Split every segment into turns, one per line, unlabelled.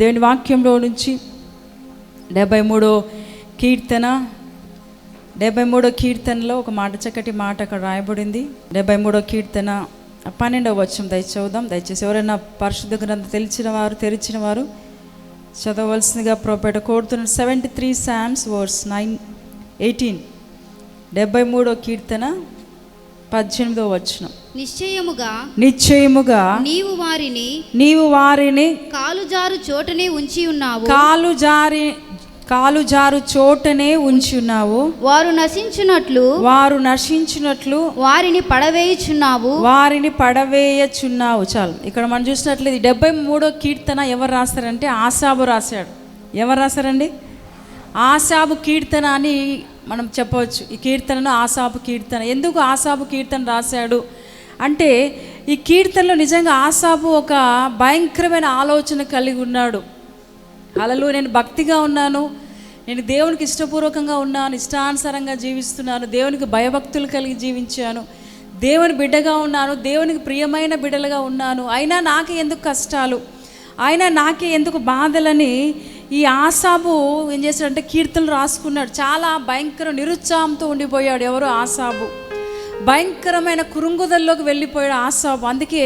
దేవుని వాక్యంలో నుంచి డెబ్బై మూడో కీర్తన డెబ్బై మూడో కీర్తనలో ఒక మాట చక్కటి మాట అక్కడ రాయబడింది. డెబ్బై మూడో కీర్తన పన్నెండవ వచ్చం దయచేసి చదువుదాం. దయచేసి ఎవరైనా పరిశుద్ధ గ్రంథం తెలిసిన వారు తెరిచిన వారు చదవలసిందిగా ప్రోపేట కోరుతున్న seventy three psalms verse nine eighteen డెబ్బై మూడో కీర్తన పద్దెనిమిదో వచనం.
నిశ్చయముగా
నిశ్చయముగా
నీవు వారిని
నీవు వారిని
కాలుజారు చోటనే ఉంచి ఉన్నావు.
కాలు జారి కాలు జారు చోటనే ఉంచి ఉన్నావు.
వారు నశించున్నట్లు
వారు నశించినట్లు
వారిని పడవేయుచున్నావు.
వారిని పడవేయచున్నావు. చాలు. ఇక్కడ మనం చూసినట్లయితే డెబ్బై మూడో కీర్తన ఎవరు రాస్తారంటే ఆసాబు రాశాడు. ఎవరు రాశారండి? ఆసాబు కీర్తన అని మనం చెప్పవచ్చు. ఈ కీర్తనను ఆసాబు కీర్తన. ఎందుకు ఆసాబు కీర్తన రాశాడు? అంటే ఈ కీర్తనలో నిజంగా ఆసాబు ఒక భయంకరమైన ఆలోచన కలిగి ఉన్నాడు. అలలు నేను భక్తిగా ఉన్నాను. నేను దేవునికి ఇష్టపూర్వకంగా ఉన్నాను. ఇష్టానుసారంగా జీవిస్తున్నాను. దేవునికి భయభక్తులు కలిగి జీవించాను. దేవుని బిడ్డగా ఉన్నాను. దేవునికి ప్రియమైన బిడ్డలుగా ఉన్నాను. అయినా నాకే ఎందుకు కష్టాలు? అయినా నాకే ఎందుకు బాధలని? ఈ ఆసాబు ఏం చేశాడంటే కీర్తనలు రాసుకున్నాడు. చాలా భయంకర నిరుత్సాహంతో ఉండిపోయాడు ఎవరు ఆసాబు. భయంకరమైన కురుంగుదల్లోకి వెళ్ళిపోయాడు ఆసాబు. అందుకే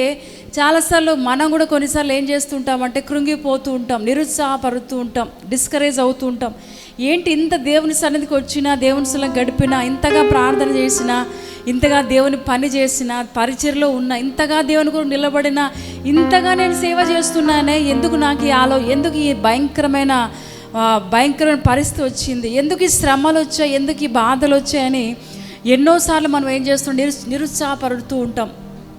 చాలాసార్లు మనం కూడా కొన్నిసార్లు ఏం చేస్తుంటామంటే కృంగిపోతూ ఉంటాం నిరుత్సాహపడుతూ ఉంటాం డిస్కరేజ్ అవుతూ ఉంటాం. ఏంటి ఇంత దేవుని సన్నిధికి వచ్చినా దేవుని సన్నిధిలో గడిపినా ఇంతగా ప్రార్థన చేసినా ఇంతగా దేవుని పని చేసిన పరిచయలో ఉన్న ఇంతగా దేవుని కూడా నిలబడిన ఇంతగా నేను సేవ చేస్తున్నానే ఎందుకు నాకు ఈ ఆలో ఎందుకు ఈ భయంకరమైన భయంకరమైన పరిస్థితి వచ్చింది? ఎందుకు ఈ శ్రమలు వచ్చాయి? ఎందుకు ఈ బాధలు వచ్చాయని ఎన్నోసార్లు మనం ఏం చేస్తాం నిరు నిరుత్సాహపడుతూ ఉంటాం.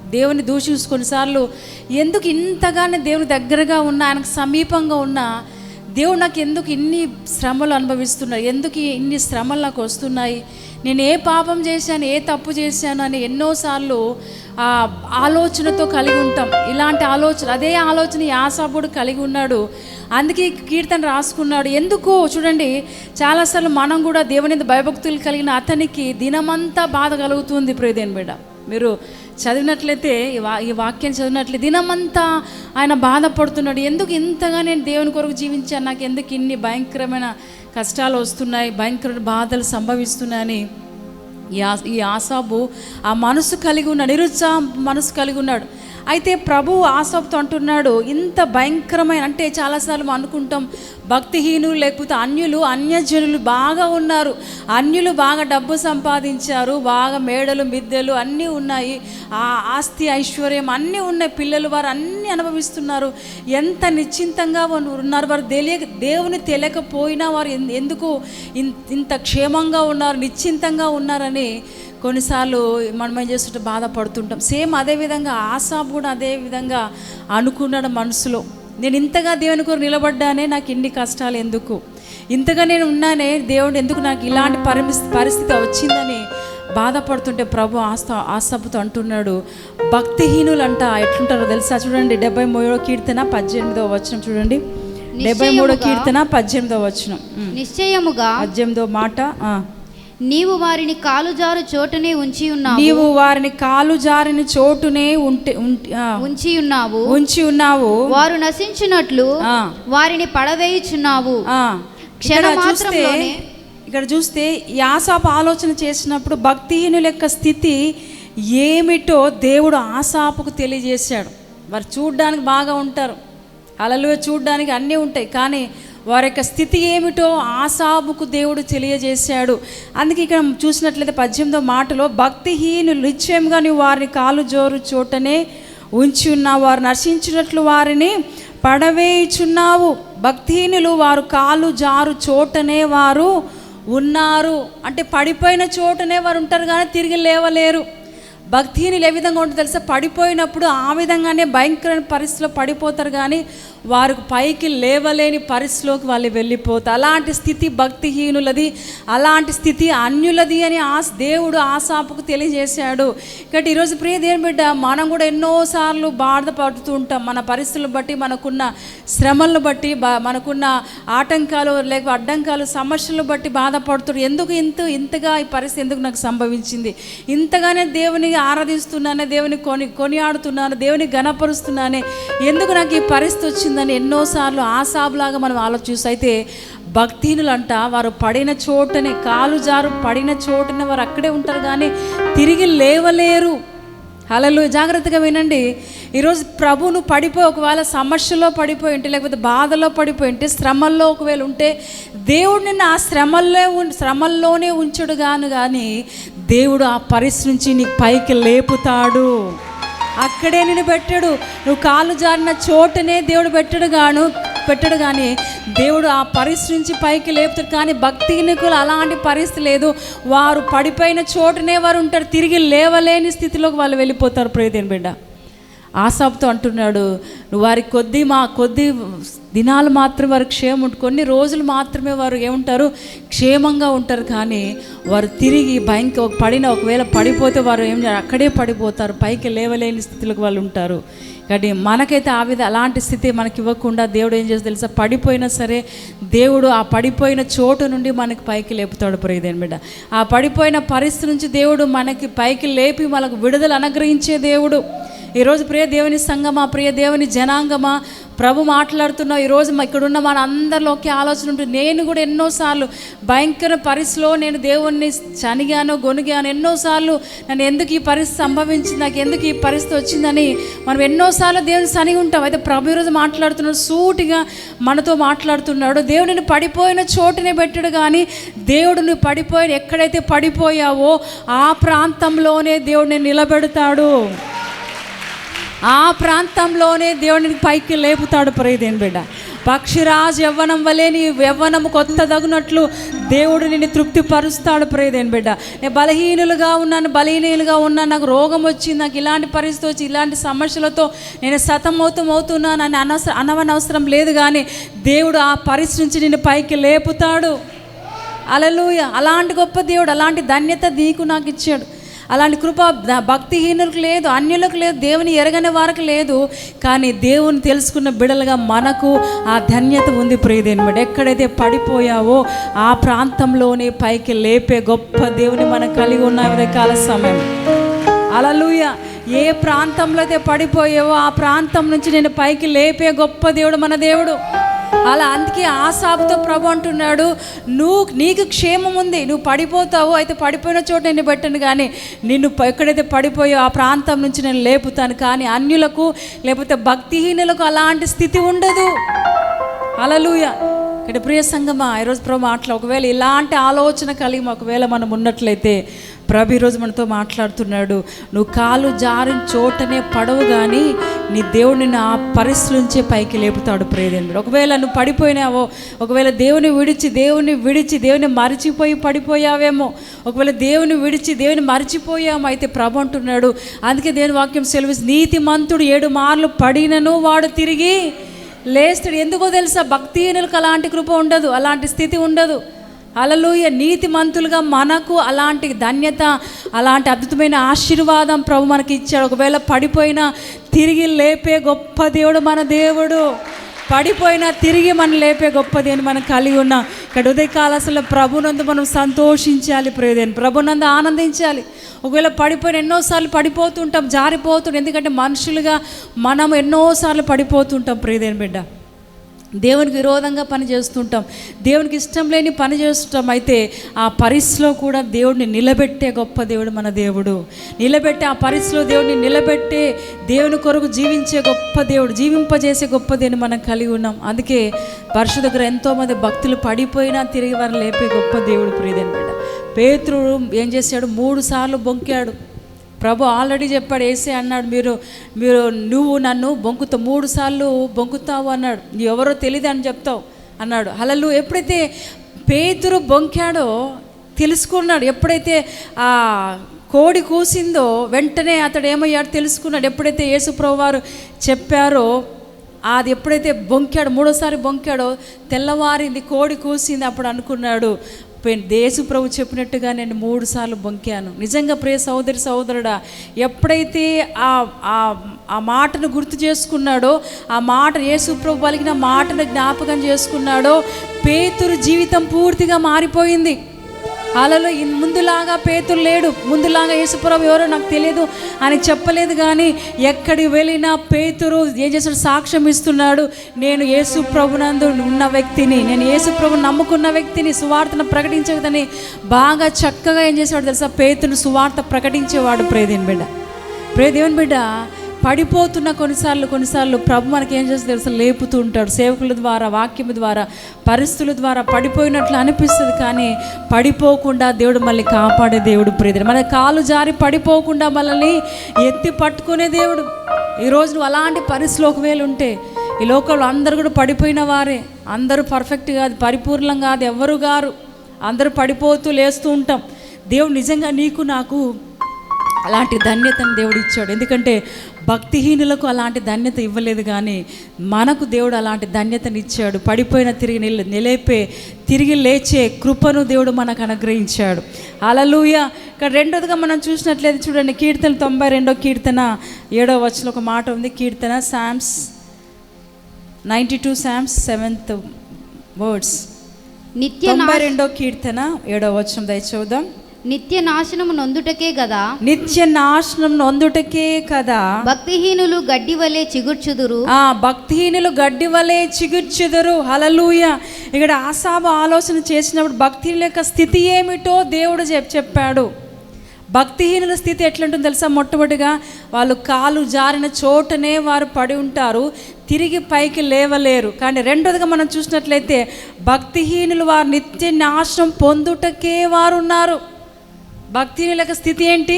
దేవుని దూషించు కొన్నిసార్లు ఎందుకు ఇంతగానే దేవుని దగ్గరగా ఉన్న ఆయనకు సమీపంగా ఉన్న దేవుడు నాకు ఎందుకు ఇన్ని శ్రమలు అనుభవిస్తున్నాయి ఎందుకు ఇన్ని శ్రమలు నాకు వస్తున్నాయి? నేను ఏ పాపం చేశాను ఏ తప్పు చేశాను అని ఎన్నోసార్లు ఆ ఆలోచనతో కలిగి ఉంటాం. ఇలాంటి ఆలోచన అదే ఆలోచన యాసాపుడు కలిగి ఉన్నాడు. అందుకే కీర్తన రాసుకున్నాడు. ఎందుకో? చూడండి చాలాసార్లు మనం కూడా దేవుని భయభక్తులు కలిగిన అతనికి దినమంతా బాధ కలుగుతుంది. ప్రియదేని బిడ్డ మీరు చదివినట్లయితే ఈ వా ఈ వాక్యం చదివినట్లయితే దినమంతా ఆయన బాధపడుతున్నాడు. ఎందుకు ఇంతగా నేను దేవుని కొరకు జీవించాను? నాకు ఎందుకు ఇన్ని భయంకరమైన కష్టాలు వస్తున్నాయి భయంకరమైన బాధలు సంభవిస్తున్నాయని ఈ ఆ ఈ ఆసాబు ఆ మనసు కలిగి ఉన్నాడు నిరుత్సాహం మనసు కలిగి ఉన్నాడు. అయితే ప్రభు ఆసక్తి అంటున్నాడు ఇంత భయంకరమైన అంటే చాలాసార్లు మనం అనుకుంటాం భక్తిహీనులు లేకపోతే అన్యులు అన్యజనులు బాగా ఉన్నారు. అన్యులు బాగా డబ్బు సంపాదించారు బాగా మేడలు మిద్దెలు అన్నీ ఉన్నాయి. ఆ ఆస్తి ఐశ్వర్యం అన్నీ ఉన్నాయి. పిల్లలు వారు అన్నీ అనుభవిస్తున్నారు. ఎంత నిశ్చింతంగా వారు ఉన్నారు. వారు తెలియక దేవుని తెలియకపోయినా వారు ఎందుకు ఇన్- ఇంత క్షేమంగా ఉన్నారు నిశ్చింతంగా ఉన్నారని కొన్నిసార్లు మనం ఏం చేస్తుంటే బాధపడుతుంటాం. సేమ్ అదే విధంగా ఆశా కూడా అదే విధంగా అనుకున్నాడు మనసులో. నేను ఇంతగా దేవుని కొరకు నిలబడ్డానే నాకు ఇన్ని కష్టాలు ఎందుకు? ఇంతగా నేను ఉన్నానే దేవుడు ఎందుకు నాకు ఇలాంటి పరిస్థితి పరిస్థితి వచ్చిందని బాధపడుతుంటే ప్రభు ఆస్త ఆసపుతో అంటున్నాడు. భక్తిహీనులంట ఎట్లుంటారో తెలుసా? చూడండి డెబ్బై మూడో కీర్తన పద్దెనిమిదో వచనం చూడండి. డెబ్బై మూడో కీర్తన పద్దెనిమిదో వచనం. ఉమ్.
నిశ్చయముగా
పద్దెనిమిదో మాట.
నీవు వారిని కాలుజారు చోటనే ఉంచి ఉన్నావు.
నీవు వారిని కాలు జారిన చోటునే ఉంటే
ఉంచి ఉన్నావు.
ఉంచి ఉన్నావు.
వారు నశించినట్లు వారిని పడవేయుచున్నావు.
చూస్తే ఇక్కడ చూస్తే యాసాపు ఆలోచన చేసినప్పుడు భక్తిహీనుల యొక్క స్థితి ఏమిటో దేవుడు ఆసాపుకు తెలియజేశాడు. వారు చూడ్డానికి బాగా ఉంటారు. అలలు చూడ్డానికి అన్నీ ఉంటాయి. కానీ వారి యొక్క స్థితి ఏమిటో ఆసాబుకు దేవుడు తెలియజేశాడు. అందుకే ఇక్కడ చూసినట్లయితే పద్దెనిమిదో మాటలో భక్తిహీనులు నిశ్చయంగా నువ్వు వారిని కాలు జోరు చోటనే ఉంచి ఉన్నావు. వారు నశించినట్లు వారిని పడవేయుచున్నావు. భక్తిహీనులు వారు కాలు జారు చోటనే వారు ఉన్నారు. అంటే పడిపోయిన చోటనే వారు ఉంటారు కానీ తిరిగి లేవలేరు. భక్తిహీనులు ఏ విధంగా ఉంటుందో తెలుసా? పడిపోయినప్పుడు ఆ విధంగానే భయంకరమైన పరిస్థితిలో పడిపోతారు కానీ వారికి పైకి లేవలేని పరిస్థితిలోకి వాళ్ళు వెళ్ళిపోతారు. అలాంటి స్థితి భక్తిహీనులది అలాంటి స్థితి అన్యులది అని ఆ దేవుడు ఆశాపుకు తెలియజేశాడు. కాబట్టి ఈరోజు ప్రియ దేవుని బిడ్డ మనం కూడా ఎన్నోసార్లు బాధపడుతూ ఉంటాం. మన పరిస్థితులను బట్టి మనకున్న శ్రమలను బట్టి బా- మనకున్న ఆటంకాలు లేక అడ్డంకాలు సమస్యలను బట్టి బాధపడుతున్నారు ఎందుకు ఇంత ఇంతగా ఈ పరిస్థితి ఎందుకు నాకు సంభవించింది? ఇంతగానే దేవుని ఆరాధిస్తున్నానే దేవుని కొని కొనియాడుతున్నాను దేవుని గణపరుస్తున్నానే ఎందుకు నాకు ఈ పరిస్థితి వచ్చిందని ఎన్నోసార్లు ఆశాబులాగా మనం ఆలోచిస్తూ అయితే భక్తిహీనులంట వారు పడిన చోటనే కాలు జారు పడిన చోటనే వారు అక్కడే ఉంటారు కానీ తిరిగి లేవలేరు. అలలు జాగ్రత్తగా వినండి. ఈరోజు ప్రభును పడిపోయి ఒకవేళ సమస్యలో పడిపోయి ఉంటే లేకపోతే బాధలో పడిపోయి ఉంటే శ్రమల్లో ఒకవేళ ఉంటే దేవుడు నిన్ను ఆ శ్రమల్లో శ్రమల్లోనే ఉంచుడు గాను కానీ దేవుడు ఆ పరిస్థితి నుంచి నీకు పైకి లేపుతాడు. అక్కడే నేను పెట్టాడు. నువ్వు కాలు జారిన చోటనే దేవుడు పెట్టడు గాను పెట్టాడు కానీ దేవుడు ఆ పరిస్థితి నుంచి పైకి లేపుతాడు. కానీ భక్తినికులు అలాంటి పరిస్థితి లేదు. వారు పడిపోయిన చోటనే వారు ఉంటారు. తిరిగి లేవలేని స్థితిలోకి వాళ్ళు వెళ్ళిపోతారు. ప్రియదేని బిడ్డ. ఆసాబ్తో అంటున్నాడు వారి కొద్ది మా కొద్ది దినాలు మాత్రమే వారు క్షేమం ఉంటుంది కొన్ని రోజులు మాత్రమే వారు ఏముంటారు? క్షేమంగా ఉంటారు కానీ వారు తిరిగి భయంక పడిన ఒకవేళ పడిపోతే వారు ఏం చేయాలి అక్కడే పడిపోతారు పైకి లేవలేని స్థితిలోకి వాళ్ళు ఉంటారు. కానీ మనకైతే ఆ విధ అలాంటి స్థితి మనకి ఇవ్వకుండా దేవుడు ఏం చేస్తా తెలుసా? పడిపోయినా సరే దేవుడు ఆ పడిపోయిన చోటు నుండి మనకి పైకి లేపుతాడు. ప్రియదేని బిడ్డ ఆ పడిపోయిన పరిస్థితి నుంచి దేవుడు మనకి పైకి లేపి మనకు విడుదల అనుగ్రహించే దేవుడు. ఈరోజు ప్రియ దేవుని సంగమా ప్రియ దేవుని జనాంగమా ప్రభు మాట్లాడుతున్నావు ఈరోజు ఇక్కడున్న మన అందరిలో ఒకే ఆలోచన ఉంటుంది. నేను కూడా ఎన్నోసార్లు భయంకర పరిస్థితిలో నేను దేవుణ్ణి చనిగాను గొనిగాను ఎన్నోసార్లు నన్ను ఎందుకు ఈ పరిస్థితి సంభవించింది నాకు ఎందుకు ఈ పరిస్థితి వచ్చిందని మనం ఎన్నోసార్లు దేవుని సని ఉంటాం. అయితే ప్రభు ఈరోజు మాట్లాడుతున్నాడు సూటిగా మనతో మాట్లాడుతున్నాడు. దేవుడిని పడిపోయిన చోటునే పెట్టాడు కానీ దేవుడు నువ్వు పడిపోయిన ఎక్కడైతే పడిపోయావో ఆ ప్రాంతంలోనే దేవుడిని నిలబెడతాడు. ఆ ప్రాంతంలోనే దేవుడిని పైకి లేపుతాడు ప్రేదేని బిడ్డ. పక్షిరాజు యవ్వనం వలె నీ యవ్వనము కొత్త తగునట్లు దేవుడు నిన్ను తృప్తిపరుస్తాడు ప్రేదేని బిడ్డ. నేను బలహీనులుగా ఉన్నాను బలహీనులుగా ఉన్నాను నాకు రోగం వచ్చింది నాకు ఇలాంటి పరిస్థితి వచ్చి ఇలాంటి సమస్యలతో నేను సతమౌతం అవుతున్నాను అని అనవసరం అనవనవసరం లేదు కానీ దేవుడు ఆ పరిస్థితి నుంచి నిన్ను పైకి లేపుతాడు. అలలుయ. అలాంటి గొప్ప దేవుడు అలాంటి ధన్యత నీకు నాకు ఇచ్చాడు. అలాంటి కృప భక్తిహీనులకు లేదు అన్యులకు లేదు దేవుని ఎరగని వారికి లేదు. కానీ దేవుని తెలుసుకున్న బిడలుగా మనకు ఆ ధన్యత ఉంది ప్రియదేనమాట ఎక్కడైతే పడిపోయావో ఆ ప్రాంతంలోనే పైకి లేపే గొప్ప దేవుని మనం కలిగి ఉన్న కాల సమయం. అలలుయ ఏ ప్రాంతంలో అయితే పడిపోయావో ఆ ప్రాంతం నుంచి నేను పైకి లేపే గొప్ప దేవుడు మన దేవుడు. అలా అందుకే ఆశాపుతో ప్రభు అంటున్నాడు నువ్వు నీకు క్షేమం ఉంది నువ్వు పడిపోతావు అయితే పడిపోయిన చోట నిన్ను పెట్టను కానీ నిన్ను ఎక్కడైతే పడిపోయో ఆ ప్రాంతం నుంచి నేను లేపుతాను కానీ అన్యులకు లేకపోతే భక్తిహీనులకు అలాంటి స్థితి ఉండదు. అలలుయ ఇక్కడ ప్రియ సంగమా ఈరోజు ప్రభు మాటలు ఒకవేళ ఇలాంటి ఆలోచన కలిగి ఒకవేళ మనం ఉన్నట్లయితే ప్రభు ఈరోజు మనతో మాట్లాడుతున్నాడు. నువ్వు కాలు జారిన చోటనే పడవు కానీ నీ దేవుడు నిన్ను ఆ పరిస్థితి నుంచే పైకి లేపుతాడు ప్రియదేవుడు. ఒకవేళ నువ్వు పడిపోయినావో ఒకవేళ దేవుని విడిచి దేవుని విడిచి దేవుని మరిచిపోయి పడిపోయావేమో ఒకవేళ దేవుని విడిచి దేవుని మరిచిపోయామో అయితే ప్రభు అంటున్నాడు. అందుకే దేవుని వాక్యం సెలవు నీతి మంతుడు ఏడు మార్లు పడినను వాడు తిరిగి లేస్తాడు. ఎందుకో తెలుసా? భక్తిహీనులకు అలాంటి కృప ఉండదు అలాంటి స్థితి ఉండదు. అలలుయ నీతిమంతులుగా మనకు అలాంటి ధన్యత అలాంటి అద్భుతమైన ఆశీర్వాదం ప్రభు మనకి ఇచ్చాడు. ఒకవేళ పడిపోయినా తిరిగి లేపే గొప్ప దేవుడు మన దేవుడు. పడిపోయినా తిరిగి మనం లేపే గొప్ప దేవుని మనం కలిగి ఉన్నాం. ఇక్కడ ఉదయకాల అసలు ప్రభునందు మనం సంతోషించాలి ప్రియదేని ప్రభునందు ఆనందించాలి. ఒకవేళ పడిపోయిన ఎన్నోసార్లు పడిపోతుంటాం జారిపోతుంటాం. ఎందుకంటే మనుషులుగా మనం ఎన్నోసార్లు పడిపోతుంటాం ప్రియదేని బిడ్డ. దేవునికి విరోధంగా పని చేస్తుంటాం. దేవునికి ఇష్టం లేని పని చేస్తుంటాం. అయితే ఆ పరిస్థితిలో కూడా దేవుడిని నిలబెట్టే గొప్ప దేవుడు మన దేవుడు. నిలబెట్టే ఆ పరిస్థితిలో దేవుడిని నిలబెట్టే దేవుని కొరకు జీవించే గొప్ప దేవుడు జీవింపజేసే గొప్ప దేవుని మనం కలిగి ఉన్నాం. అందుకే పరిశు దగ్గర ఎంతోమంది భక్తులు పడిపోయినా తిరిగి వారిని లేపే గొప్ప దేవుడు ప్రియదేని బిడ్డ. ఏం చేశాడు? మూడు సార్లు బొంకాడు. ప్రభు ఆల్రెడీ చెప్పాడు ఏసే అన్నాడు మీరు మీరు నువ్వు నన్ను బొంకుతావు మూడు సార్లు బొంకుతావు అన్నాడు. ఎవరో తెలియదు అని చెప్తావు అన్నాడు. అలలు ఎప్పుడైతే పేతురు బొంకాడో తెలుసుకున్నాడు ఎప్పుడైతే ఆ కోడి కూసిందో వెంటనే అతడు ఏమయ్యాడు తెలుసుకున్నాడు. ఎప్పుడైతే యేసు ప్రభు వారు చెప్పారో అది ఎప్పుడైతే బొంకాడు మూడోసారి బొంకాడో తెల్లవారింది కోడి కూసింది అప్పుడు అనుకున్నాడు. పె- దేశు ప్రభు చెప్పినట్టుగా నేను మూడు సార్లు బొంకాను. నిజంగా ప్రియ సహోదరి సహోదరుడా ఎప్పుడైతే ఆ ఆ ఆ మాటను గుర్తు చేసుకున్నాడో ఆ మాట యేసు ప్రభు పలికిన మాటను జ్ఞాపకం చేసుకున్నాడో పేతురు జీవితం పూర్తిగా మారిపోయింది. అలలో ముందులాగా పేతులు లేడు. ముందులాగా యేసుప్రభు ఎవరో నాకు తెలియదు అని చెప్పలేదు కానీ ఎక్కడికి వెళ్ళినా పేతురు ఏం చేస్తాడు సాక్ష్యం ఇస్తున్నాడు. నేను యేసు ప్రభునందు ఉన్న వ్యక్తిని నేను యేసు ప్రభు నమ్ముకున్న వ్యక్తిని సువార్తను ప్రకటించదని బాగా చక్కగా ఏం చేసేవాడు తెలుసా? పేతును సువార్త ప్రకటించేవాడు. ప్రేదేని బిడ్డ ప్రేదేవన్ బిడ్డ పడిపోతున్న కొన్నిసార్లు కొన్నిసార్లు ప్రభు మనకి ఏం చేస్తే తెలుసు? లేపుతూ ఉంటాడు. సేవకుల ద్వారా వాక్యం ద్వారా పరిస్థితుల ద్వారా పడిపోయినట్లు అనిపిస్తుంది కానీ పడిపోకుండా దేవుడు మళ్ళీ కాపాడే దేవుడు ప్రేదరు మన కాలు జారి పడిపోకుండా మనల్ని ఎత్తి పట్టుకునే దేవుడు. ఈరోజు నువ్వు అలాంటి పరిస్థితులు ఒకవేళ ఉంటే ఈ లోకంలో అందరు కూడా పడిపోయిన వారే. అందరూ పర్ఫెక్ట్ కాదు పరిపూర్ణం కాదు ఎవ్వరు గారు. అందరూ పడిపోతూ లేస్తూ ఉంటాం. దేవుడు నిజంగా నీకు నాకు అలాంటి ధన్యతను దేవుడు ఇచ్చాడు. ఎందుకంటే భక్తిహీనులకు అలాంటి ధన్యత ఇవ్వలేదు కానీ మనకు దేవుడు అలాంటి ధన్యతను ఇచ్చాడు. పడిపోయిన తిరిగి నిల నిలేపే తిరిగి లేచే కృపను దేవుడు మనకు అనుగ్రహించాడు. అలలుయ ఇక్కడ రెండోదిగా మనం చూసినట్లయితే చూడండి కీర్తన తొంభై రెండో కీర్తన ఏడో వచ్చిన ఒక మాట ఉంది కీర్తన psalms ninety two psalms seventh words.
నిత్య
రెండో కీర్తన ఏడో వచ్చిన దయచూద్దాం
నిత్య నాశనము నొందుటకే గదా?
నిత్య నాశనం నొందుటకే కదా?
భక్తిహీనులు గడ్డి వలె చిగుర్చుదురు.
ఆ భక్తిహీనులు గడ్డి వలె చిగుర్చెదరు. హలలుయ ఇక్కడ ఆశాబ ఆలోచన చేసినప్పుడు భక్తిహీనుల యొక్క స్థితి ఏమిటో దేవుడు చెప్ చెప్పాడు. భక్తిహీనుల స్థితి ఎట్లుంటుందో తెలుసా? మొట్టమొదటిగా వాళ్ళు కాలు జారిన చోటనే వారు పడి ఉంటారు. తిరిగి పైకి లేవలేరు. కానీ రెండోదిగా మనం చూసినట్లయితే భక్తిహీనులు వారు నిత్య నాశనం పొందుటకే వారు ఉన్నారు. భక్తిహీనుల యొక్క స్థితి ఏంటి?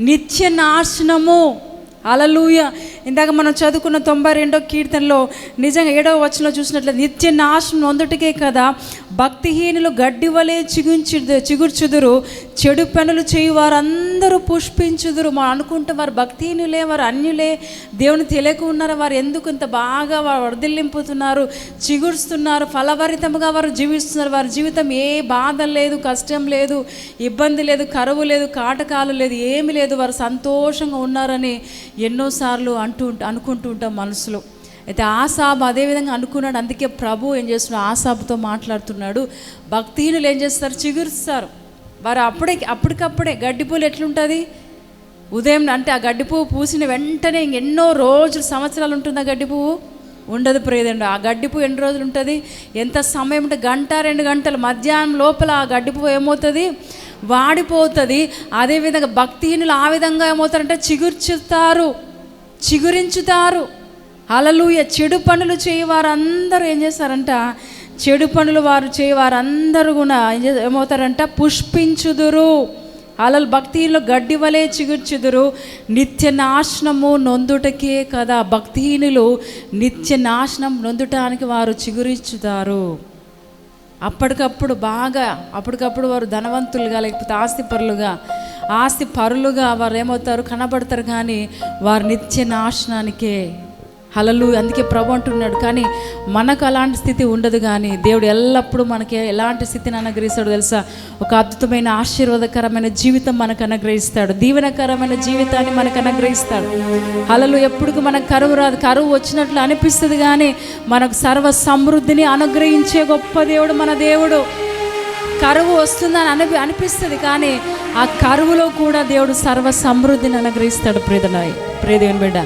నిత్య నాశనము. అలలుయ ఇందాక మనం చదువుకున్న తొంభై రెండో కీర్తనలో నిజంగా ఏడవ వచనంలో చూసినట్లయితే నిత్య నాశనం అందుటికే కదా భక్తిహీనులు గడ్డి వలె చిగుంచు చిగుర్చుదురు చెడు పనులు చేయు వారందరూ పుష్పించుదురు. మనం అనుకుంటే వారు భక్తిహీనులే వారు అన్యులే. దేవుని తెలియక ఉన్నారు? వారు ఎందుకు ఇంత బాగా వారు వర్ధిల్లింపుతున్నారు చిగురుస్తున్నారు? ఫలభరితంగా వారు జీవిస్తున్నారు. వారి జీవితం ఏ బాధ లేదు కష్టం లేదు ఇబ్బంది లేదు కరువు లేదు కాటకాలు లేదు ఏమి లేదు. వారు సంతోషంగా ఉన్నారని ఎన్నోసార్లు అంటూ ఉంటా- అనుకుంటూ ఉంటాం మనసులో. అయితే ఆసాబ్ అదేవిధంగా అనుకున్నాడు. అందుకే ప్రభు ఏం చేస్తున్నాడు? ఆసాబ్తో మాట్లాడుతున్నాడు. భక్తిహీనులు ఏం చేస్తారు? చిగురుస్తారు. వారు అప్పుడే అప్పటికప్పుడే గడ్డిపూలు ఎట్లుంటుంది? ఉదయం అంటే ఆ గడ్డి పువ్వు పూసిన వెంటనే ఇంక ఎన్నో రోజులు సంవత్సరాలు ఉంటుంది ఆ గడ్డి పువ్వు. ఉండదు ప్రేదండి ఆ గడ్డి పువ్వు ఎన్ని రోజులు ఉంటుంది? ఎంత సమయం అంటే గంట రెండు గంటలు మధ్యాహ్నం లోపల ఆ గడ్డి పువ్వు ఏమవుతుంది? వాడిపోతుంది. అదేవిధంగా భక్తిహీనులు ఆ విధంగా ఏమవుతారంటే చిగుర్చుతారు. చిగురించుతారు. అలలుయ చెడు పనులు చేయవారందరూ ఏం చేస్తారంట? చెడు పనులు వారు చేయి వారందరూ కూడా ఏమవుతారంట? పుష్పించుదురు. అలలు భక్తిహీనులు గడ్డి వలె చిగుర్చుదురు. నిత్య నాశనము నొందుటకే కదా భక్తిహీనులు. నిత్య నాశనం నొందుటానికి వారు చిగురించుతారు అప్పటికప్పుడు బాగా అప్పటికప్పుడు వారు ధనవంతులుగా లేకపోతే ఆస్తి పరులుగా ఆస్తి పరులుగా వారు ఏమవుతారు? కనబడతారు కానీ వారు నిత్య నాశనానికే హలలు అందుకే ప్రభు అంటున్నాడు కానీ మనకు అలాంటి స్థితి ఉండదు కానీ దేవుడు ఎల్లప్పుడూ మనకి ఎలాంటి స్థితిని అనుగ్రహిస్తాడు తెలుసా? ఒక అద్భుతమైన ఆశీర్వాదకరమైన జీవితం మనకు అనుగ్రహిస్తాడు. దీవెనకరమైన జీవితాన్ని మనకు అనుగ్రహిస్తాడు. హలలు ఎప్పుడు మనకు కరువు రాదు. కరువు వచ్చినట్లు అనిపిస్తుంది కానీ మనకు సర్వ సమృద్ధిని అనుగ్రహించే గొప్ప దేవుడు మన దేవుడు. కరువు వస్తుందని అని అనిపిస్తుంది కానీ ఆ కరువులో కూడా దేవుడు సర్వ సమృద్ధిని అనుగ్రహిస్తాడు ప్రేదనాయ్ ప్రేదేవిని బిడ్డ.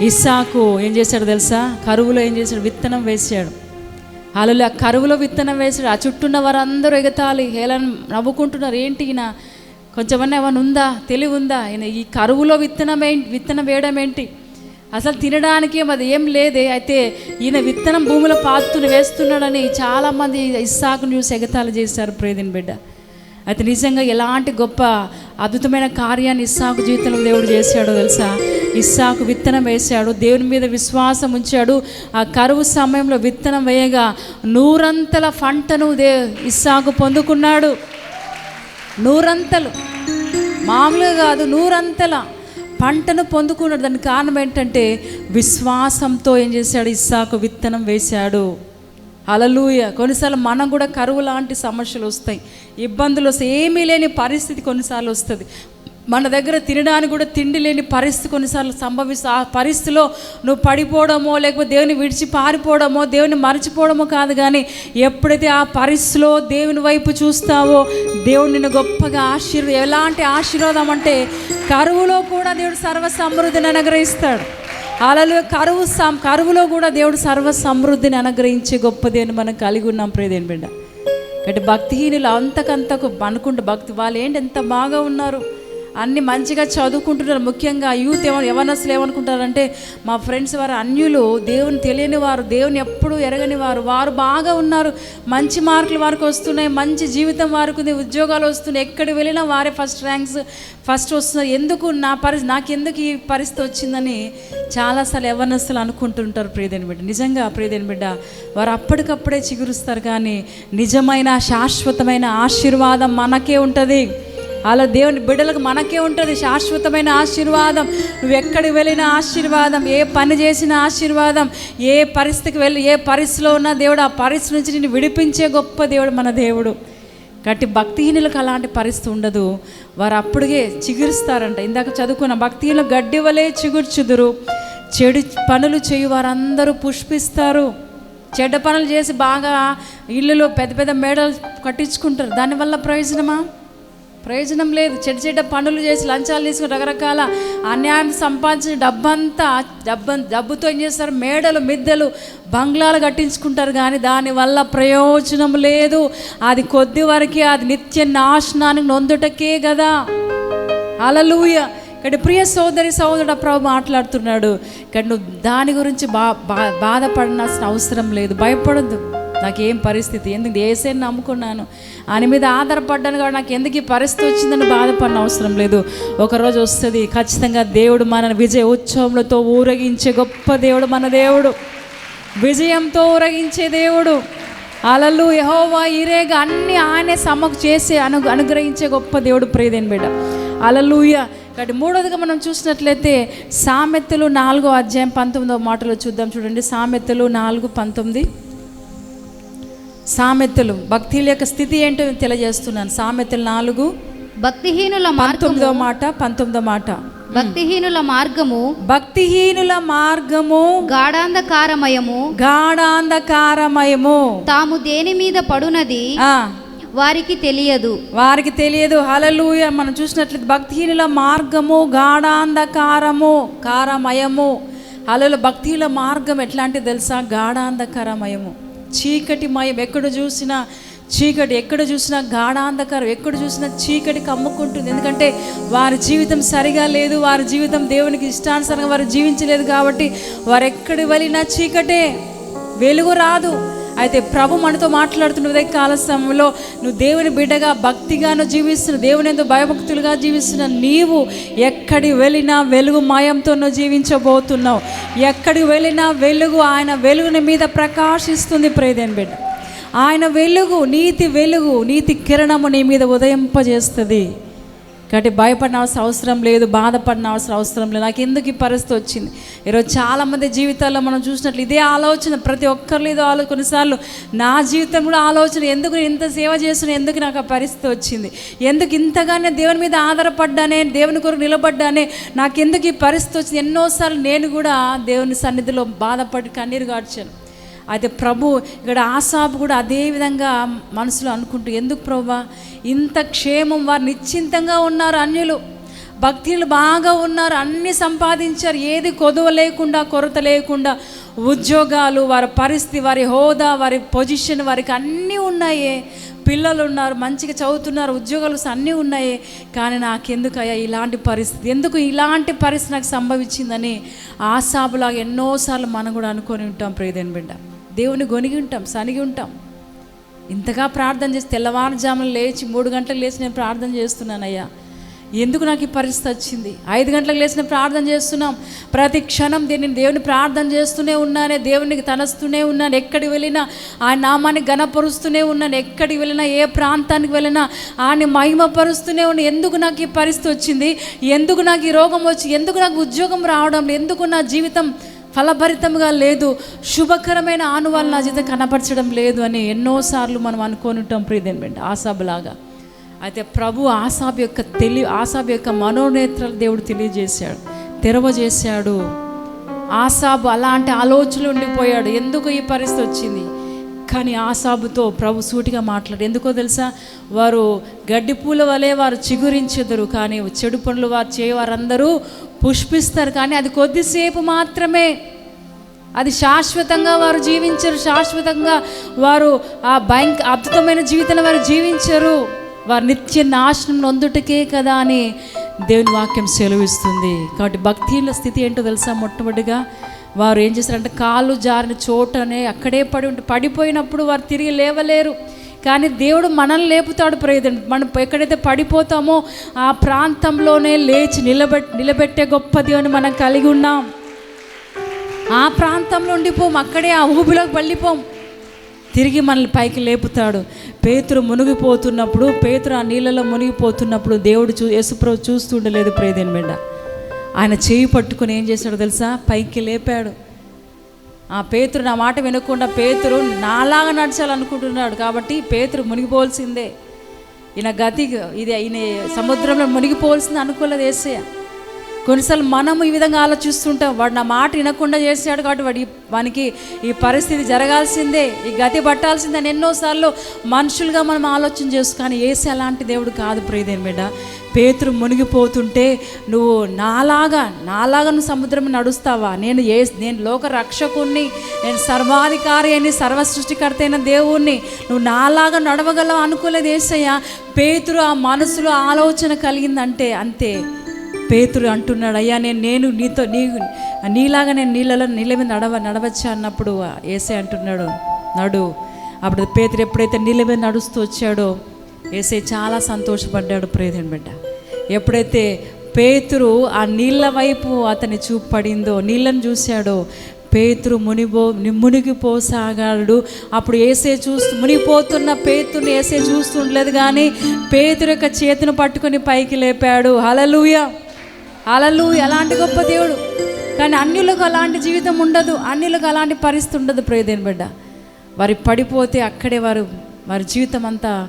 ఇస్సాకు ఏం చేశాడు తెలుసా? కరువులో ఏం చేశాడు? విత్తనం వేసాడు. అలా ఆ కరువులో విత్తనం వేసాడు. ఆ చుట్టూన్న వారందరూ ఎగతాలి హేళన నవ్వుకుంటున్నారు. ఏంటి ఈయన? కొంచెమన్నా ఏమైనా ఉందా? తెలివి ఉందా ఈయన ఈ కరువులో విత్తనం ఏంటి విత్తనం వేయడం ఏంటి? అసలు తినడానికి అది? ఏం లేదే. అయితే ఈయన విత్తనం భూమిలో పాతుని వేస్తున్నాడని చాలామంది ఇస్సాకును చూసి ఎగతాళి చేశారు ప్రేదిన్ బిడ్డ. అయితే నిజంగా ఎలాంటి గొప్ప అద్భుతమైన కార్యాన్ని ఇస్సాకు జీవితంలో దేవుడు చేశాడో తెలుసా? ఇస్సాకు విత్తనం వేశాడు దేవుని మీద విశ్వాసం ఉంచాడు. ఆ కరువు సమయంలో విత్తనం వేయగా నూరంతల పంటను దే ఇస్సాకు పొందుకున్నాడు. నూరంతలు. మామూలుగా కాదు నూరంతల పంటను పొందుకున్నాడు. దానికి కారణం ఏంటంటే విశ్వాసంతో ఏం చేశాడు? ఇస్సాకు విత్తనం వేశాడు. అలలుయ కొన్నిసార్లు మనం కూడా కరువు లాంటి సమస్యలు వస్తాయి. ఇబ్బందులు వస్తాయి. ఏమీ లేని పరిస్థితి కొన్నిసార్లు వస్తుంది. మన దగ్గర తినడానికి కూడా తిండి లేని పరిస్థితి కొన్నిసార్లు సంభవిస్తూ ఆ పరిస్థితిలో నువ్వు పడిపోవడమో లేకపోతే దేవుని విడిచి పారిపోవడమో దేవుని మరచిపోవడమో కాదు కానీ ఎప్పుడైతే ఆ పరిస్థితిలో దేవుని వైపు చూస్తావో దేవుడు నిన్ను గొప్పగా ఆశీర్వ ఎలాంటి ఆశీర్వాదం అంటే కరువులో కూడా దేవుడు సర్వ సమృద్ధిని అనుగ్రహిస్తాడు. అలలు కరువు సం కరువులో కూడా దేవుడు సర్వ సమృద్ధిని అనుగ్రహించే గొప్ప దేవుని మనం కలిగి ఉన్నాం ప్రేదేని బిడ్డ. అంటే భక్తిహీనులు అంతకంతకు అనుకుంటూ భక్తి వాళ్ళు ఏంటి ఎంత బాగా ఉన్నారు? అన్ని మంచిగా చదువుకుంటున్నారు. ముఖ్యంగా యూత్ ఏమో యవనస్తులు ఏమనుకుంటారంటే మా ఫ్రెండ్స్ వారు అన్యులు దేవుని తెలియని వారు దేవుని ఎప్పుడూ ఎరగని వారు. వారు బాగా ఉన్నారు. మంచి మార్కులు వారికి వస్తున్నాయి. మంచి జీవితం వారికి ఉంది. ఉద్యోగాలు వస్తున్నాయి. ఎక్కడికి వెళ్ళినా వారే ఫస్ట్ ర్యాంక్స్ ఫస్ట్ వస్తున్నారు. ఎందుకు నా పరిస్థితి నాకెందుకు ఈ పరిస్థితి వచ్చిందని చాలాసార్లు ఎవర్నెస్లు అనుకుంటుంటారు ప్రియదేని బిడ్డ. నిజంగా ప్రియదేని బిడ్డ వారు అప్పటికప్పుడే చిగురుస్తారు కానీ నిజమైన శాశ్వతమైన ఆశీర్వాదం మనకే ఉంటుంది. అలా దేవుని బిడ్డలకు మనకే ఉంటుంది శాశ్వతమైన ఆశీర్వాదం. నువ్వు ఎక్కడికి వెళ్ళిన ఆశీర్వాదం ఏ పని చేసిన ఆశీర్వాదం ఏ పరిస్థితికి వెళ్ళి ఏ పరిస్థితిలో ఉన్నా దేవుడు ఆ పరిస్థితి నుంచి నిన్ను విడిపించే గొప్ప దేవుడు మన దేవుడు. కాబట్టి భక్తిహీనులకు అలాంటి పరిస్థితి ఉండదు. వారు అప్పుడుగే చిగురుస్తారంట. ఇందాక చదువుకున్న భక్తిహీనులు గడ్డి వలె చిగుర్చుదురు. చెడు పనులు చేయు వారందరూ పుష్పిస్తారు. చెడ్డ పనులు చేసి బాగా ఇల్లులో పెద్ద పెద్ద మేడలు కట్టించుకుంటారు. దానివల్ల ప్రయోజనమా? ప్రయోజనం లేదు. చెడ్డ చెడ్డ పనులు చేసి లంచాలు తీసుకుని రకరకాల అన్యాయం సంపాదించిన డబ్బంతా డబ్బు డబ్బుతో ఏం చేస్తారు? మేడలు మిద్దెలు బంగ్లాలు కట్టించుకుంటారు కానీ దానివల్ల ప్రయోజనం లేదు. అది కొద్ది వరకే అది నిత్య నాశనానికి నొందుటకే కదా. అలలుయ ఇక్కడ ప్రియ సోదరి సోదరుడు ప్రభు మాట్లాడుతున్నాడు. ఇక్కడ నువ్వు దాని గురించి బా బా బాధపడాల్సిన అవసరం లేదు. భయపడద్దు. నాకేం పరిస్థితి? ఎందుకు ఏసైని నమ్ముకున్నాను? ఆయన మీద ఆధారపడ్డాను కాబట్టి నాకు ఎందుకు ఈ పరిస్థితి వచ్చిందని బాధపడిన అవసరం లేదు. ఒకరోజు వస్తుంది ఖచ్చితంగా దేవుడు మన విజయ ఉత్సవములతో ఊరగించే గొప్ప దేవుడు మన దేవుడు. విజయంతో ఊరగించే దేవుడు. అలలు యహోవా ఇరేగ అన్ని ఆయనే సమకు చేసే అను అనుగ్రహించే గొప్ప దేవుడు ప్రేదేని బిడ్డ. అలలుయ కాబట్టి మూడోదిగా మనం చూసినట్లయితే సామెత్తలు నాలుగో అధ్యాయం పంతొమ్మిదో మాటలు చూద్దాం. చూడండి సామెతలు నాలుగు పంతొమ్మిది. సామెత్తలు భక్తుల యొక్క స్థితి ఏంటో తెలియజేస్తున్నాను. సామెత్తలు నాలుగు
భక్తిహీనుల
పంతొమ్మిదో మాట పంతొమ్మిదో మాట.
భక్తిహీనుల మార్గము.
భక్తిహీనుల మార్గము.
గాఢాంధకారమయము.
గాఢాంధకారమయము.
తాము దేని మీద పడునది?
ఆ,
వారికి తెలియదు.
వారికి తెలియదు. హలలుయ మనం చూసినట్లయితే భక్తిహీనుల మార్గము గాఢాంధకారము కారమయము. హలలు భక్తిహీనుల మార్గం ఎట్లాంటిది తెలుసా? గాఢాంధకారమయము. చీకటి మయం ఎక్కడ చూసినా చీకటి ఎక్కడ చూసినా గాఢాంధకారం ఎక్కడ చూసినా చీకటి కమ్ముకుంటుంది ఎందుకంటే వారి జీవితం సరిగా లేదు వారి జీవితం దేవునికి ఇష్టానుసారంగా వారు జీవించలేదు కాబట్టి వారు ఎక్కడి వెళ్ళినా చీకటే? వెలుగు రాదు. అయితే ప్రభు మనతో మాట్లాడుతున్న ఉదయ కాల సమయంలో నువ్వు దేవుని బిడ్డగా భక్తిగాను జీవిస్తున్న దేవుని ఎందు భయభక్తులుగా జీవిస్తున్న నీవు ఎక్కడి వెళ్ళినా వెలుగు మాయంతో నువ్వు జీవించబోతున్నావు. ఎక్కడికి వెళ్ళినా వెలుగు ఆయన వెలుగుని మీద ప్రకాశిస్తుంది ప్రేదేని బిడ్డ. ఆయన వెలుగు నీతి వెలుగు నీతి కిరణము నీ మీద ఉదయింపజేస్తుంది. కాబట్టి భయపడినవలసిన అవసరం లేదు బాధపడినవలసిన అవసరం లేదు. నాకు ఎందుకు ఈ పరిస్థితి వచ్చింది? ఈరోజు చాలామంది జీవితాల్లో మనం చూసినట్లు ఇదే ఆలోచన. ప్రతి ఒక్కరిలో ఇదో ఆలో కొన్నిసార్లు నా జీవితం కూడా ఆలోచన. ఎందుకు ఇంత సేవ చేస్తున్నా? ఎందుకు నాకు ఆ పరిస్థితి వచ్చింది? ఎందుకు ఇంతగానే దేవుని మీద ఆధారపడ్డానే దేవుని కొరకు నిలబడ్డానే నాకు ఎందుకు ఈ పరిస్థితి వచ్చింది? ఎన్నోసార్లు నేను కూడా దేవుని సన్నిధిలో బాధపడి కన్నీరు గాడ్చాను అయితే ప్రభు ఇక్కడ ఆసాబు కూడా అదే విధంగా మనసులో అనుకుంటూ ఎందుకు ప్రభా? ఇంత క్షేమం వారు నిశ్చింతంగా ఉన్నారు అన్యులు. భక్తులు బాగా ఉన్నారు అన్ని సంపాదించారు. ఏది కొదువ లేకుండా కొరత లేకుండా ఉద్యోగాలు వారి పరిస్థితి వారి హోదా వారి పొజిషన్ వారికి అన్నీ ఉన్నాయే. పిల్లలు ఉన్నారు మంచిగా చదువుతున్నారు ఉద్యోగాలు అన్నీ ఉన్నాయి. కానీ నాకెందుకయ్యా ఇలాంటి పరిస్థితి? ఎందుకు ఇలాంటి పరిస్థితి నాకు సంభవించిందని ఆశాబులాగా ఎన్నోసార్లు మనం కూడా అనుకొని ఉంటాం ప్రియదేని బిడ్డ. దేవుని గొనిగి ఉంటాం సనిగి ఉంటాం. ఇంతగా ప్రార్థన చేసి తెల్లవారుజామున లేచి మూడు గంటలకు లేచి నేను ప్రార్థన చేస్తున్నానయ్యా. ఎందుకు నాకు ఈ పరిస్థితి వచ్చింది? ఐదు గంటలకు లేచిన ప్రార్థన చేస్తున్నాం. ప్రతి క్షణం దీన్ని దేవుని ప్రార్థన చేస్తూనే ఉన్నానే దేవునికి తనస్తూనే ఉన్నాను. ఎక్కడికి వెళ్ళినా ఆ నామాన్ని గణపరుస్తూనే ఉన్నాను. ఎక్కడికి వెళ్ళినా ఏ ప్రాంతానికి వెళ్ళినా ఆయన మహిమపరుస్తూనే ఉన్నా ఎందుకు నాకు ఈ పరిస్థితి వచ్చింది? ఎందుకు నాకు ఈ రోగం వచ్చి ఎందుకు నాకు ఉద్యోగం రావడం? ఎందుకు నా జీవితం ఫలభరితంగా లేదు. శుభకరమైన ఆనువాలు నా జీవితం కనపరచడం లేదు అని ఎన్నోసార్లు మనం అనుకొని ఉంటాం ప్రియదేని బిడ్డ ఆశాబులాగా అయితే ప్రభు ఆసాబ్ యొక్క తెలి ఆసాబ్ యొక్క మనోనేత్రాలు దేవుడు తెలియజేశాడు తెరవజేశాడు. ఆసాబు అలాంటి ఆలోచనలు ఉండిపోయాడు. ఎందుకు ఈ పరిస్థితి వచ్చింది? కానీ ఆసాబుతో ప్రభు సూటిగా మాట్లాడు. ఎందుకో తెలుసా? వారు గడ్డి పూల వలె వారు చిగురించెదరు కానీ చెడు పనులు వారు చేయవారందరూ పుష్పిస్తారు కానీ అది కొద్దిసేపు మాత్రమే. అది శాశ్వతంగా వారు జీవించరు శాశ్వతంగా వారు ఆ భయంక అద్భుతమైన జీవితాన్ని వారు జీవించరు. వారు నిత్య నాశనం నొందుటకే కదా అని దేవుని వాక్యం సెలవిస్తుంది. కాబట్టి భక్తిల స్థితి ఏంటో తెలుసా మొట్టమొదటిగా? వారు ఏం చేస్తారంటే కాళ్ళు జారిన చోటనే అక్కడే పడి ఉంటే పడిపోయినప్పుడు వారు తిరిగి లేవలేరు. కానీ దేవుడు మనల్ని లేపుతాడు ప్రయోజనం మనం ఎక్కడైతే పడిపోతామో ఆ ప్రాంతంలోనే లేచి నిలబెట్ నిలబెట్టే గొప్ప దేవుని మనం కలిగి ఉన్నాం. ఆ ప్రాంతంలో ఉండిపోం అక్కడే ఆ ఊబిలోకి వెళ్ళిపోం. తిరిగి మనల్ని పైకి లేపుతాడు. పేతురు మునిగిపోతున్నప్పుడు పేతురు ఆ నీళ్ళలో మునిగిపోతున్నప్పుడు దేవుడు చూ యేసుప్రభు చూస్తుండలేదు ప్రేదేని బిడ్డ ఆయన చేయి పట్టుకుని ఏం చేశాడో తెలుసా? పైకి లేపాడు. ఆ పేతురు నా మాట వినకుండా పేతురు నాలాగా నడచాలనుకుంటున్నాడు కాబట్టి పేతురు మునిగిపోవాల్సిందే. ఈయన గతి ఇది ఈయన సముద్రంలో మునిగిపోవాల్సింది అనుకోలేదు వేసే కొన్నిసార్లు మనం ఈ విధంగా ఆలోచిస్తుంటాం. వాడు నా మాట వినకుండా చేశాడు కాబట్టి వాడి వానికి ఈ పరిస్థితి జరగాల్సిందే ఈ గతి పట్టాల్సిందే అని ఎన్నోసార్లు మనుషులుగా మనం ఆలోచన చేస్తూ కానీ ఏసే అలాంటి దేవుడు కాదు ప్రియదేని బిడ్డ. పేతురు మునిగిపోతుంటే నువ్వు నాలాగా నాలాగా నువ్వు సముద్రం నడుస్తావా? నేను ఏ నేను లోక రక్షకుణ్ణి నేను సర్వాధికారి అని సర్వ సృష్టికర్త అయిన దేవుణ్ణి. నువ్వు నాలాగా నడవగలవు? అనుకోలేదు ఏసయ్య. పేతురు ఆ మనసులో ఆలోచన కలిగిందంటే అంతే. పేతురు అంటున్నాడు అయ్యా నేను నేను నీతో నీ నీలాగా నేను నీళ్ళలో నీళ్ళ మీద నడవ నడవచ్చా? అన్నప్పుడు ఏసే అంటున్నాడు నడు. అప్పుడు పేతురు ఎప్పుడైతే నీళ్ళ మీద నడుస్తూ వచ్చాడో ఏసే చాలా సంతోషపడ్డాడు ప్రేదని బిడ్డ. ఎప్పుడైతే పేతురు ఆ నీళ్ళ వైపు అతని చూపు పడిందో నీళ్ళని చూశాడో పేతురు మునిపో మునిగిపోసాగాడు అప్పుడు ఏసే చూస్తూ మునిగిపోతున్న పేతుని ఏసే చూస్తుండలేదు కానీ పేతురు యొక్క చేతిని పట్టుకొని పైకి లేపాడు. హలలుయా అలలు ఎలాంటి గొప్ప దేవుడు. కానీ అన్యులకు అలాంటి జీవితం ఉండదు. అన్యులకు అలాంటి పరిస్థితి ఉండదు ప్రియదేని బిడ్డ. వారి పడిపోతే అక్కడే వారు వారి జీవితం అంతా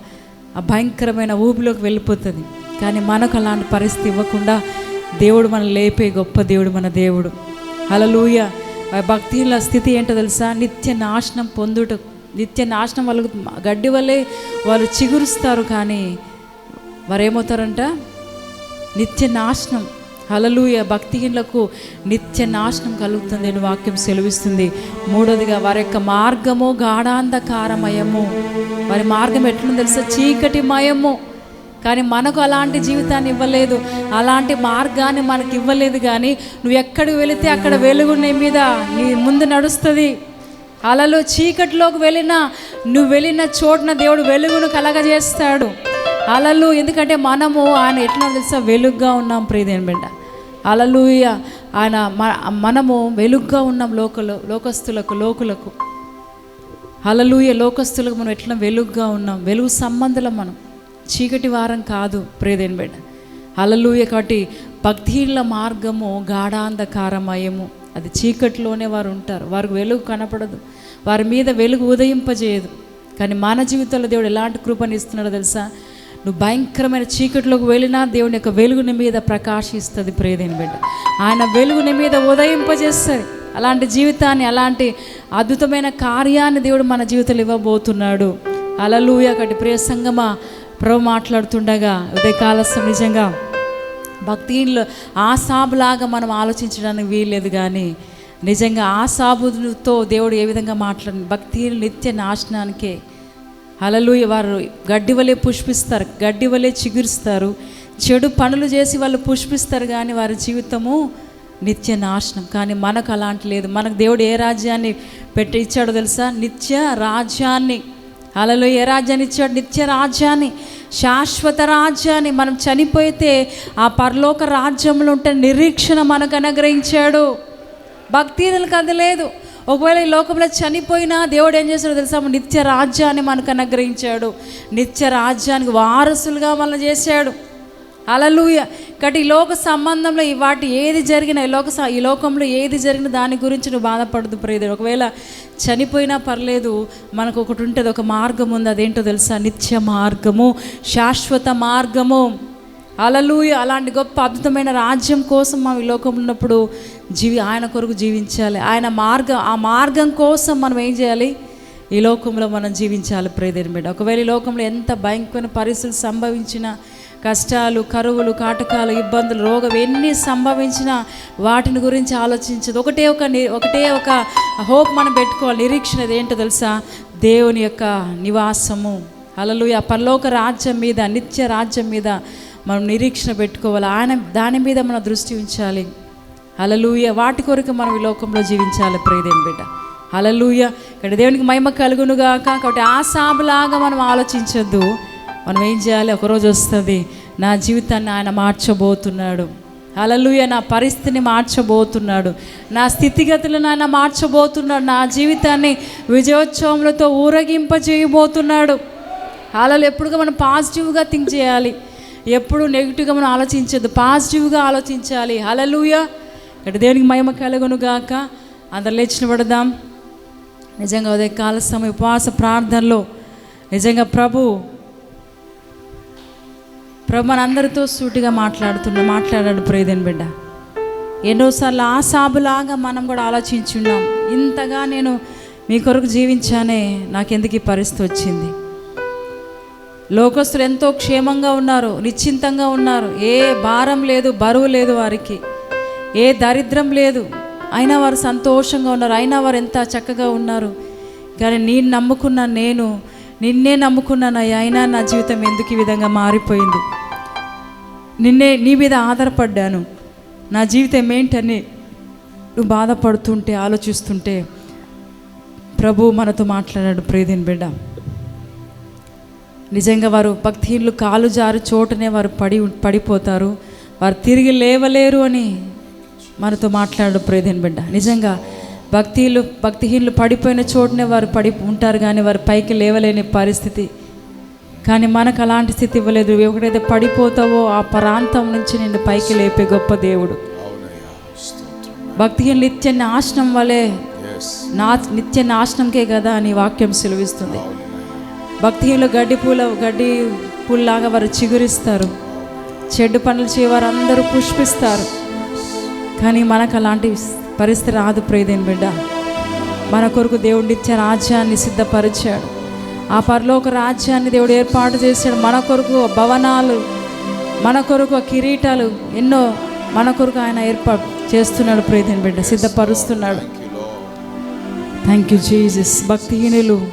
ఆ భయంకరమైన ఊపిలోకి వెళ్ళిపోతుంది. కానీ మనకు అలాంటి పరిస్థితి ఇవ్వకుండా దేవుడు మనం లేపే గొప్ప దేవుడు మన దేవుడు. అలలుయ. భక్తిల స్థితి ఏంటో తెలుసా? నిత్య నాశనం పొందుట నిత్య నాశనం వాళ్ళకు గడ్డి వల్లే వాళ్ళు చిగురుస్తారు కానీ వారు ఏమవుతారంట నిత్య నాశనం హలలుయ భక్తిహీనులకు నిత్య నాశనం కలుగుతుంది అని వాక్యం సెలవిస్తుంది. మూడోదిగా వారి యొక్క మార్గము గాఢాంధకారమయము. వారి మార్గం ఎట్లుందో తెలుసా? చీకటి మయము కానీ మనకు అలాంటి జీవితాన్ని ఇవ్వలేదు. అలాంటి మార్గాన్ని మనకి ఇవ్వలేదు కానీ నువ్వు ఎక్కడికి వెళితే అక్కడ వెలుగు నీ మీద నీ ముందు నడుస్తుంది. అలలో చీకటిలోకి వెళ్ళినా నువ్వు వెళ్ళిన చోటున దేవుడు వెలుగును కలగజేస్తాడు. అలలు ఎందుకంటే మనము ఆయన ఎట్లా తెలుసా? వెలుగ్గా ఉన్నాం ప్రియదేని బిడ్డ. అలలుయ ఆయన మ- మనము వెలుగ్గా ఉన్నాం లోకలు లోకస్తులకు లోకులకు. అలలుయ లోకస్తులకు మనం ఎట్లా వెలుగుగా ఉన్నాం? వెలుగు సంబంధులం మనం. చీకటి వారం కాదు ప్రియదేని బిడ్డ. అలలుయ కాబట్టి భక్తిహీనుల మార్గము గాఢాంధకారమయము. అది చీకటిలోనే వారు ఉంటారు. వారికి వెలుగు కనపడదు. వారి మీద వెలుగు ఉదయింపజేయదు. కానీ మన జీవితంలో దేవుడు ఎలాంటి కృపని ఇస్తున్నాడో తెలుసా? నువ్వు భయంకరమైన చీకటిలోకి వెళ్ళినా దేవుని యొక్క వెలుగుని మీద ప్రకాశిస్తుంది. ప్రేదేని బిడ్డ ఆయన వెలుగుని మీద ఉదయింపజేస్తుంది. అలాంటి జీవితాన్ని అలాంటి అద్భుతమైన కార్యాన్ని దేవుడు మన జీవితంలో ఇవ్వబోతున్నాడు. అలలుయ ఒకటి ప్రియ సంగమా ప్రభు మాట్లాడుతుండగా ఉదయకాలస్యం నిజంగా భక్తిలో ఆసాబులాగా మనం ఆలోచించడానికి వీల్లేదు కానీ నిజంగా ఆసాబుతో దేవుడు ఏ విధంగా మాట్లాడి భక్తి నిత్య నాశనానికే అలలు వారు గడ్డి వలె పుష్పిస్తారు గడ్డి వలె చిగురుస్తారు. చెడు పనులు చేసి వాళ్ళు పుష్పిస్తారు కానీ వారి జీవితము నిత్య నాశనం. కానీ మనకు అలాంటి లేదు. మనకు దేవుడు ఏ రాజ్యాన్ని పెట్టి ఇచ్చాడో తెలుసా? నిత్య రాజ్యాన్ని. అలలో ఏ రాజ్యాన్ని ఇచ్చాడు? నిత్య రాజ్యాన్ని. శాశ్వత రాజ్యాన్ని. మనం చనిపోతే ఆ పరలోక రాజ్యంలో ఉంటే నిరీక్షణ మనకు అనుగ్రహించాడు. భక్తిలకు అది లేదు. ఒకవేళ ఈ లోకంలో చనిపోయినా దేవుడు ఏం చేశాడో తెలుసా? నిత్య రాజ్యాన్ని మనకు అనుగ్రహించాడు. నిత్య రాజ్యానికి వారసులుగా మనం చేశాడు. అలలుయ కాబట్టి ఈ లోక సంబంధంలో ఈ వాటి ఏది జరిగినా ఈ లోక ఈ లోకంలో ఏది జరిగిన దాని గురించి నువ్వు బాధపడదు ప్రేదు ఒకవేళ చనిపోయినా పర్లేదు మనకు ఒకటి ఉంటుంది ఒక మార్గం ఉంది. అదేంటో తెలుసా? నిత్య మార్గము శాశ్వత మార్గము. అలలుయ అలాంటి గొప్ప అద్భుతమైన రాజ్యం కోసం మనం ఈ లోకంలో ఉన్నప్పుడు జీవి ఆయన కొరకు జీవించాలి. ఆయన మార్గం ఆ మార్గం కోసం మనం ఏం చేయాలి? ఈ లోకంలో మనం జీవించాలి ప్రేదేని బిడ్డ. ఒకవేళ ఈ లోకంలో ఎంత భయంకరమైన పరిస్థితులు సంభవించినా కష్టాలు కరువులు కాటకాలు ఇబ్బందులు రోగం ఎన్ని సంభవించినా వాటిని గురించి ఆలోచించదు. ఒకటే ఒక ఒకటే ఒక హోప్ మనం పెట్టుకోవాలి. నిరీక్షణ ఏంటో తెలుసా? దేవుని యొక్క నివాసము. అలలు ఆ పరలోక రాజ్యం మీద నిత్య రాజ్యం మీద మనం నిరీక్షణ పెట్టుకోవాలి. ఆయన దాని మీద మన దృష్టి ఉంచాలి. అలలుయ వాటి కొరకు మనం ఈ లోకంలో జీవించాలి. ప్రేదేం బిడ్డ. అలలుయ ఇక్కడ దేవునికి మహిమ కలుగునుగాక. కాబట్టి ఆ సాబులాగా మనం ఆలోచించొద్దు. మనం ఏం చేయాలి? ఒకరోజు వస్తుంది. నా జీవితాన్ని ఆయన మార్చబోతున్నాడు. అలలుయ నా పరిస్థితిని మార్చబోతున్నాడు. నా స్థితిగతులను ఆయన మార్చబోతున్నాడు. నా జీవితాన్ని విజయోత్సవములతో ఊరగింపజేయబోతున్నాడు. అలలు ఎప్పుడుగా మనం పాజిటివ్గా థింక్ చేయాలి? ఎప్పుడు నెగిటివ్గా మనం ఆలోచించద్దు. పాజిటివ్గా ఆలోచించాలి. హలలుయ ఇక్కడ దేవునికి మహిమ కలుగును గాక. అందరు లేచిన పడదాం. నిజంగా ఉదయ కాల సమయ ఉపవాస ప్రార్థనలో నిజంగా ప్రభు ప్రభు మనందరితో సూటిగా మాట్లాడుతున్నా మాట్లాడాడు ప్రేదేని బిడ్డ. ఎన్నోసార్లు ఆ సాబులాగా మనం కూడా ఆలోచించున్నాం. ఇంతగా నేను మీ కొరకు జీవించానే నాకెందుకు ఈ పరిస్థితి వచ్చింది? లోకస్తులు ఎంతో క్షేమంగా ఉన్నారు నిశ్చింతంగా ఉన్నారు. ఏ భారం లేదు బరువు లేదు వారికి. ఏ దరిద్రం లేదు. అయినా వారు సంతోషంగా ఉన్నారు. అయినా వారు ఎంత చక్కగా ఉన్నారు. కానీ నేను నమ్ముకున్న నేను నిన్నే నమ్ముకున్నాను అయినా నా జీవితం ఎందుకు ఈ విధంగా మారిపోయింది? నిన్నే నీ మీద ఆధారపడ్డాను. నా జీవితం ఏంటని నువ్వు బాధపడుతుంటే ఆలోచిస్తుంటే ప్రభు మనతో మాట్లాడాడు. ప్రేదిన్ బిడ్డ నిజంగా వారు భక్తిహీనులు కాలు జారు చోటనే వారు పడి పడిపోతారు. వారు తిరిగి లేవలేరు అని మనతో మాట్లాడు ప్రేదేన్ బిడ్డ. నిజంగా భక్తిలు భక్తిహీనులు పడిపోయిన చోటనే వారు పడి ఉంటారు కానీ వారు పైకి లేవలేని పరిస్థితి. కానీ మనకు అలాంటి స్థితి ఇవ్వలేదు. ఎక్కడైతే పడిపోతావో ఆ ప్రాంతం నుంచి నిన్ను పైకి లేపే గొప్ప దేవుడు. భక్తిహీనులు నిత్య నాశనం వలె నా నిత్య నాశనంకే కదా అని వాక్యం సెలవిస్తుంది. భక్తిహీనులు గడ్డి పూల గడ్డి పూల్లాగా వారు చిగురిస్తారు. చెడ్డు పనులు చేయవారు అందరూ పుష్పిస్తారు. కానీ మనకు అలాంటి పరిస్థితి రాదు ప్రేదేన్ బిడ్డ. మన కొరకు దేవుడు నిత్య రాజ్యాన్ని సిద్ధపరిచాడు. ఆ పరలోక రాజ్యాన్ని దేవుడు ఏర్పాటు చేశాడు. మన కొరకు భవనాలు మన కొరకు కిరీటాలు ఎన్నో మన కొరకు ఆయన ఏర్పాటు చేస్తున్నాడు ప్రేదేన్ బిడ్డ. సిద్ధపరుస్తున్నాడు. థ్యాంక్ యూ జీసస్ భక్తిహీనులు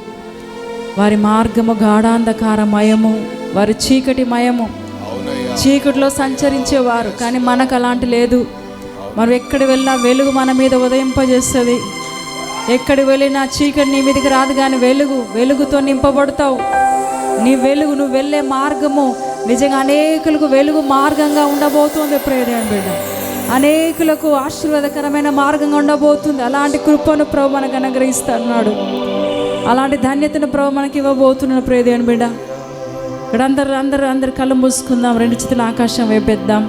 వారి మార్గము గాఢాంధకారమయము వారి చీకటి మయము చీకటిలో సంచరించేవారు కానీ మనకు అలాంటి లేదు. మనం ఎక్కడ వెళ్ళినా వెలుగు మన మీద ఉదయింపజేస్తుంది. ఎక్కడ వెళ్ళినా చీకటి నీ మీదకి రాదు కానీ వెలుగు వెలుగుతో నింపబడతావు. నీ వెలుగు నువ్వు వెళ్ళే మార్గము నిజంగా అనేకులకు వెలుగు మార్గంగా ఉండబోతుంది ప్రేరేణ బిడ్డ. అనేకులకు ఆశీర్వాదకరమైన మార్గంగా ఉండబోతుంది. అలాంటి కృపను ప్రభు మనకు అనుగ్రహిస్తున్నాడు. అలాంటి ధన్యతను ప్రభు మనకి ఇవ్వబోతున్నాడు ప్రేదేవుని బిడ్డ. ఇక్కడ అందరు అందరు అందరు కళ్ళు మూసుకుందాం. రెండు చేతులు ఆకాశం వేపేద్దాం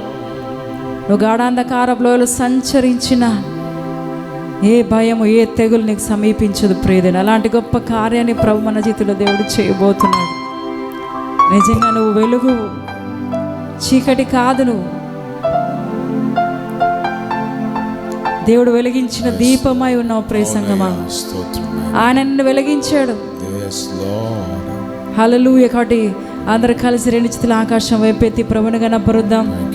నువ్వు గాఢాంధకారంలో సంచరించిన ఏ భయము ఏ తెగులు నీకు సమీపించదు ప్రేదన అలాంటి గొప్ప కార్యాన్ని ప్రభు మన చేతిలో దేవుడు చేయబోతున్నాడు. నిజంగా నువ్వు వెలుగు చీకటి కాదు నువ్వు. దేవుడు వెలిగించిన దీపమై ఉన్నావు ప్రేసంగమా ఆయన నిన్ను వెలిగించాడు. హలలు ఒకటి అందరు కలిసి రెండు చేతుల ఆకాశం వైపెత్తి ప్రభుని కనపరుద్దాం